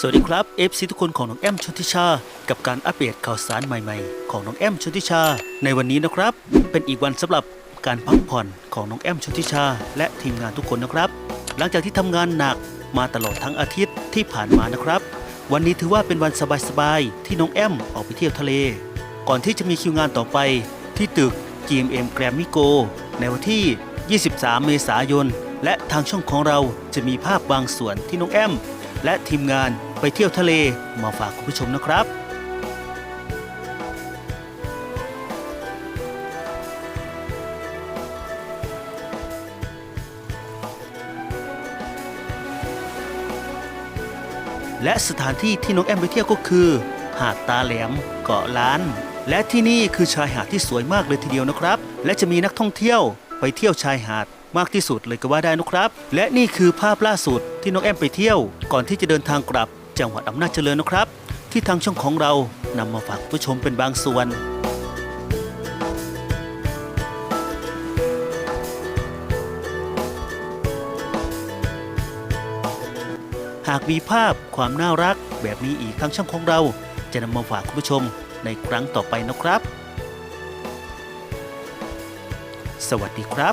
สวัสดีครับ FC ทุกคนของน้องแอมชนทิชา กับการอัปเดตข่าวสารใหม่ๆ ของน้องแอมชนทิชา ในวันนี้นะครับ เป็นอีกวันสำหรับการพักผ่อนของน้องแอมชนทิชา และทีมงานทุกคนนะครับ หลังจากที่ทำงานหนักมาตลอดทั้งอาทิตย์ที่ผ่านมานะครับ วันนี้ถือว่าเป็นวันสบายๆที่น้องแอมออกไปเที่ยวทะเล ก่อนที่จะมีคิวงานต่อไปที่ตึก GMM Grammy Go ในวันที่ 23 เมษายน และทางช่องของเราจะมีภาพบางส่วนที่น้องแอม และทีมงานไปเที่ยวทะเลมาฝากคุณผู้ชมนะครับ และสถานที่ที่น้องแอมไปเที่ยวก็คือ หาดตาแหลมเกาะล้าน และที่นี่คือชายหาดที่สวยมากเลยทีเดียวนะครับ และจะมีนักท่องเที่ยวไปเที่ยวชายหาด มากที่สุดเลยก็ว่าได้นะครับ และนี่คือภาพล่าสุดที่น้องแอมไปเที่ยว ก่อนที่จะเดินทางกลับ จังหวัดอำนาจเจริญนะครับ ที่ทางช่องของเรานำมาฝากผู้ชมเป็นบางส่วนหากมีภาพความน่ารักแบบนี้อีกทางช่องของเรา จะนำมาฝากคุณผู้ชมในครั้งต่อไปนะครับ สวัสดีครับ